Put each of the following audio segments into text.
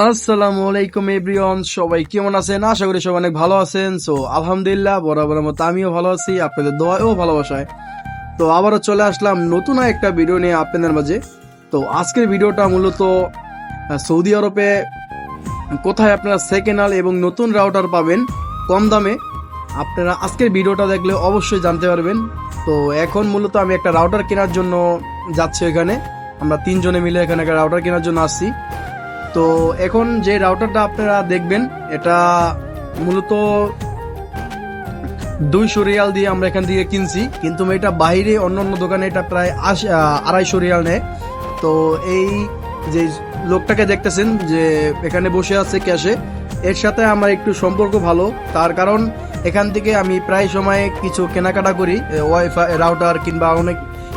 আসসালামু আলাইকুম এভরিওয়ান, সবাই কেমন আছেন? আশা করি সবাই অনেক ভালো আছেন। সো, আলহামদুলিল্লাহ বরাবর মতো আমিও ভালো আছি, আপনাদের দোয়াও ভালোবাসায়। তো, আবারও চলে আসলাম নতুন একটা ভিডিও নিয়ে আপনাদের মাঝে। তো, আজকের ভিডিওটা মূলত সৌদি আরবে কোথায় আপনারা সেকেন্ড এবং নতুন রাউটার পাবেন, কম দামে। আপনারা আজকের ভিডিওটা দেখলে অবশ্যই জানতে পারবেন। তো, এখন মূলত আমি একটা রাউটার কেনার জন্য যাচ্ছি এখানে। আমরা তিনজনে মিলে এখানে একটা রাউটার কেনার জন্য আসছি। তো এখন যে রাউটারটা আপনারা দেখবেন, এটা মূলত দুইশো রিয়াল দিয়ে আমরা এখান থেকে কিনছি। কিন্তু এটা বাইরে অন্য অন্য দোকানে এটা প্রায় আশ- আড়াইশো রিয়াল নেয়। তো এই যে লোকটাকে দেখতেছেন যে এখানে বসে আছে ক্যাশে, এর সাথে আমার একটু সম্পর্ক ভালো। তার কারণ এখান থেকে আমি প্রায় সময় কিছু কেনাকাটা করি ওয়াইফাই রাউটার কিংবা অনেক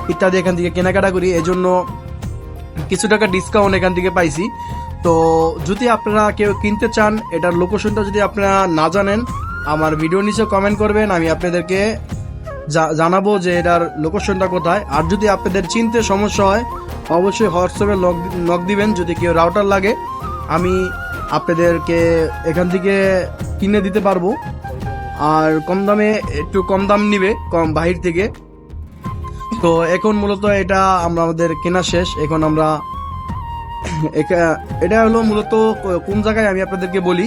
ইত্যাদি এখান থেকে কেনাকাটা করি। এজন্য কিছু টাকা ডিসকাউন্ট এখান থেকে পাইছি। তো যদি আপনারা কেউ কিনতে চান, এটার লোকেশনটা যদি আপনারা না জানেন, আমার ভিডিও নিচে কমেন্ট করবেন, আমি আপনাদেরকে জানাব যে এটার লোকেশনটা কোথায়। আর যদি আপনাদের চিনতে সমস্যা হয়, অবশ্যই হোয়াটসঅ্যাপে লক নক দিবেন, যদি কেউ রাউটার লাগে। আমি আপনাদেরকে এখান থেকে কিনে দিতে পারব। আর কম দামে, একটু কম দাম নিবে, কম বাহির থেকে। তো এখন মূলত এটা আমরা আমাদের কেনা শেষ। এখন আমরা এটা হলো মূলত কোন জায়গায় আমি আপনাদেরকে বলি,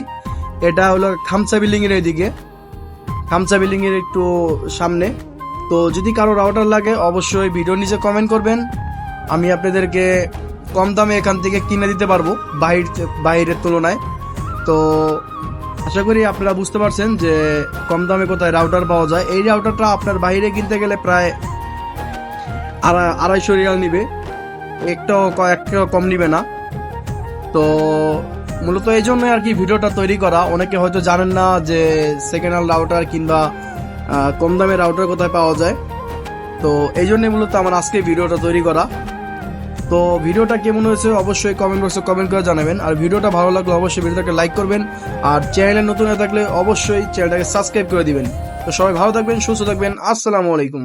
এটা হলো খামচা বিল্ডিং এর এদিকে খামচা বিল্ডিং এর একটু সামনে। তো যদি কারও রাউটার লাগে, অবশ্যই ভিডিও নিচে কমেন্ট করবেন। আমি আপনাদেরকে কম দামে এখান থেকে কিনে দিতে পারব, বাহির বাইরের তুলনায়। তো আশা করি আপনারা বুঝতে পারছেন যে কম দামে কোথায় রাউটার পাওয়া যায়। এই রাউটারটা আপনার বাইরে কিনতে গেলে প্রায় আড়াইশো রিয়াল নিবে। একটাও একটাও কম নিবে না। তো মূলত এই জন্য আর কি ভিডিওটা তৈরি করা। অনেকে হয়তো জানেন না যে সেকেন্ড হ্যান্ড রাউটার কিংবা কম দামের রাউটার কোথায় পাওয়া যায়। তো এই জন্য মূলত আমার আজকে ভিডিওটা তৈরি করা। তো ভিডিওটা কেমন হয়েছে অবশ্যই কমেন্ট বক্সে কমেন্ট করে জানাবেন। আর ভিডিওটা ভালো লাগলে অবশ্যই ভিডিওটাকে লাইক করবেন। আর চ্যানেলে নতুন হয়ে থাকলে অবশ্যই চ্যানেলটাকে সাবস্ক্রাইব করে দিবেন। তো সবাই ভালো থাকবেন, সুস্থ থাকবেন। আসসালামু আলাইকুম।